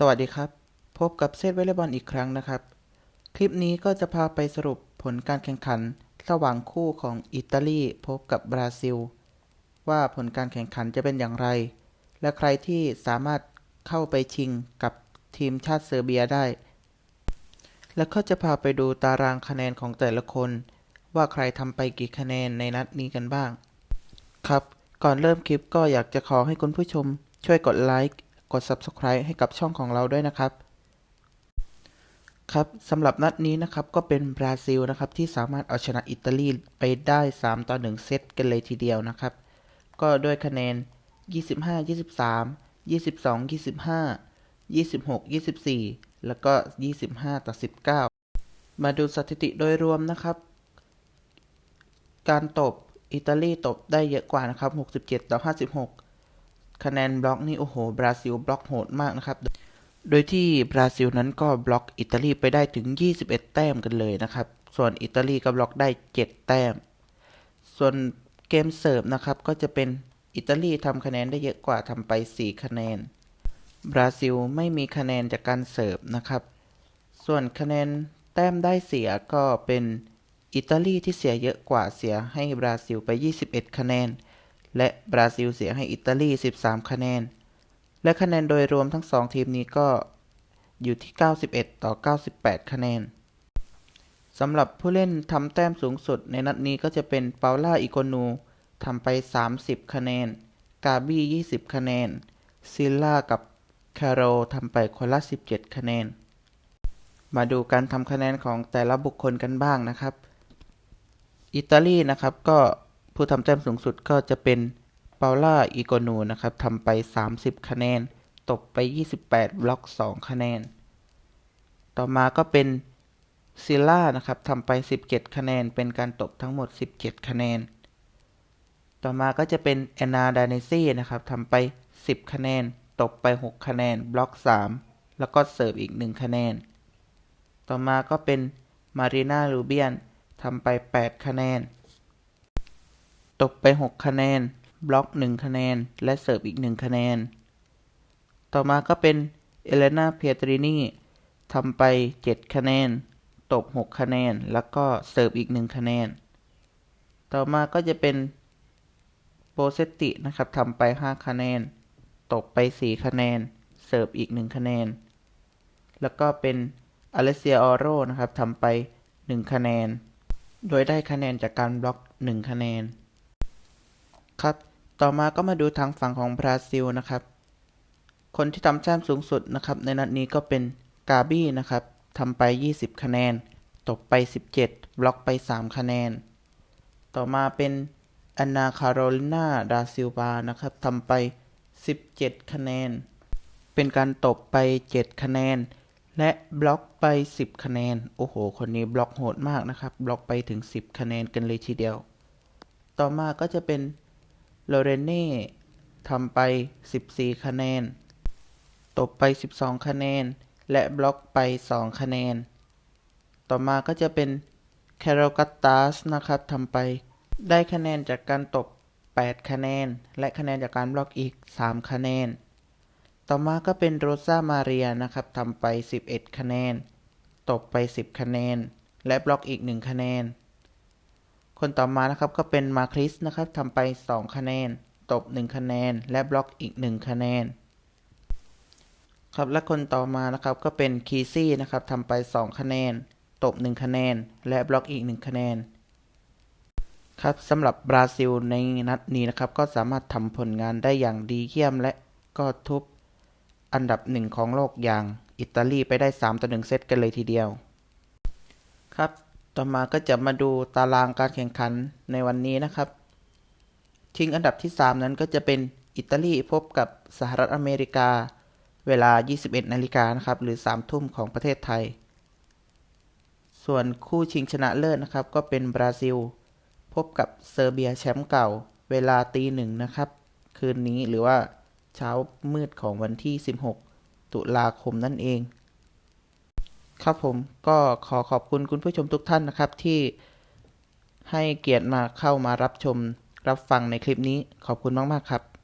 สวัสดีครับ พบกับเซตวอลเลย์บอลอีกครั้งนะครับ คลิปนี้ก็จะพาไปสรุปผลการแข่งขัน ระหว่างคู่ของอิตาลีพบกับบราซิล ว่าผลการแข่งขันจะเป็นอย่างไร และใครที่สามารถเข้าไปชิงกับทีมชาติเซอร์เบียได้ แล้วก็จะพาไปดูตารางคะแนนของแต่ละคน ว่าใครทำไปกี่คะแนนในนัดนี้กันบ้าง ครับ ก่อนเริ่มคลิปก็อยากจะขอให้คุณผู้ชมช่วยกดไลค์ กด Subscribe ให้กับช่องของเราด้วยนะครับ ครับสำหรับนัดนี้นะครับก็เป็นบราซิลนะครับที่สามารถเอาชนะอิตาลีไปได้ 3 ต่อ 1 เซตกันเลยทีเดียวนะครับ ก็ด้วยคะแนน 25 23 22 25 26 24 แล้วก็ 25 ต่อ 19 มาดูสถิติโดยรวมนะครับ การตบอิตาลีตบได้เยอะกว่านะครับ 67 ต่อ 56 คะแนนบล็อกนี่โอ้โห บราซิลบล็อกโหดมากนะครับ โดยที่บราซิลนั้นก็บล็อกอิตาลีไปได้ถึง 21 แต้มกันเลยนะครับ ส่วนอิตาลีก็บล็อกได้ 7 แต้ม ส่วนเกมเสิร์ฟนะครับก็จะเป็นอิตาลีทำคะแนนได้เยอะกว่าทำไป 4 คะแนน บราซิลไม่มีคะแนนจากการเสิร์ฟนะครับ ส่วนคะแนนแต้มได้เสียก็เป็นอิตาลีที่เสียเยอะกว่าเสียให้บราซิลไป 21 คะแนน และบราซิลเสียให้อิตาลี 13 คะแนน และคะแนนโดยรวมทั้ง 2 ทีมนี้ก็อยู่ที่ 91 ต่อ 98 คะแนนสำหรับผู้เล่นทำแต้มสูงสุดในนัดนี้ก็จะเป็นเปาล่าอิโกนูทำไป 30 คะแนน กาบี้ 20 คะแนน ซิลล่ากับคาโรทำไปคนละ 17 คะแนน มาดูการทำคะแนนของแต่ละบุคคลกันบ้างนะครับ อิตาลีนะครับก็ ผู้ทำแต้มสูงสุดก็จะเป็นเปาล่าอิโกนูนะครับทำไป 30 คะแนน ตกไป 28 บล็อก 2 คะแนน ต่อมาก็เป็นซิล่านะครับทำไป 17 คะแนน เป็นการตกทั้งหมด 17 คะแนน ต่อมาก็จะเป็นแอนนาดาเนซี่นะครับทำไป 10 คะแนน ตกไป 6 คะแนน บล็อก 3 แล้วก็เสิร์ฟอีก 1 คะแนน ต่อมาก็เป็นมารีนาลูเบียนทำไป 8 คะแนน ตกไป 6 คะแนน บล็อก 1 คะแนน และเสิร์ฟอีก 1 คะแนน ต่อมาก็เป็นเอเลนาเพียตรินีทำไป 7 คะแนนตก6คะแนน แล้วก็เสิร์ฟอีก 1 คะแนน ต่อมาก็จะเป็นโปเซตตินะครับทำไป 5 คะแนนตกไป 4 คะแนน เสิร์ฟอีก 1 คะแนน แล้วก็เป็นอเลเซียออโรนะครับทำไป 1 คะแนน โดยได้คะแนนจากการบล็อก 1 คะแนน ครับ ต่อมาก็มาดูทางฝั่งของบราซิลนะครับ คนที่ทำแต้มสูงสุดนะครับ ในนัดนี้ก็เป็นกาบี้นะครับทำไป 20 คะแนน ตกไป 17 บล็อกไป 3 คะแนน ต่อมาเป็นแอนนาคาโรลินา ดาซิลวานะครับทำไป 17 คะแนน เป็นการตกไป 7 คะแนน และบล็อกไป 10 คะแนน โอ้โห คนนี้บล็อกโหดมากนะครับ บล็อกไปถึง 10 คะแนนกันเลยทีเดียว ต่อมาก็จะเป็น โลเรเน่ทำไป 14 คะแนนตกไป 12 คะแนน และบล็อกไป 2 คะแนน ต่อมาก็จะเป็นแคโรกัตตาสนะครับทำไปได้คะแนนจากการตบ 8 คะแนน และคะแนนจากการบล็อกอีก 3 คะแนน ต่อมาก็เป็นโรซามาเรียนะครับทำไป 11 คะแนน ตบไป 10 คะแนน และบล็อกอีก 1 คะแนน คนต่อมานะครับก็เป็นมาคริสนะครับทำไป 2 คะแนน ตบ 1 คะแนน และบล็อกอีก 1 คะแนน ครับและคนต่อมานะครับก็เป็นคีซี่นะครับทำไป 2 คะแนน ตบ 1 คะแนน และบล็อกอีก 1 คะแนน ครับสำหรับบราซิลในนัดนี้นะครับก็สามารถทำผลงานได้อย่างดีเยี่ยมและก็ทุบอันดับหนึ่งของโลกอย่างอิตาลีไปได้ 3 ต่อ 1 เซตกันเลยทีเดียว ครับ ต่อมาก็จะมาดูตารางการแข่งขันในวันนี้นะครับชิงอันดับที่ 3 นั้นก็จะเป็นอิตาลีพบกับสหรัฐอเมริกา เวลา 21 นาฬิกานะครับ หรือ 3 ทุ่มของประเทศไทย ส่วนคู่ชิงชนะเลิศนะครับ ก็เป็นบราซิล พบกับเซอร์เบียแชมป์เก่า เวลาตีหนึ่งนะครับ คืนนี้หรือว่าเช้ามืดของวันที่ 16 ตุลาคมนั่นเอง ครับผมก็ขอขอบคุณคุณผู้ชมทุกท่านนะครับที่ให้เกียรติมาเข้ามารับชมรับฟังในคลิปนี้ขอบคุณมาก ๆ ครับ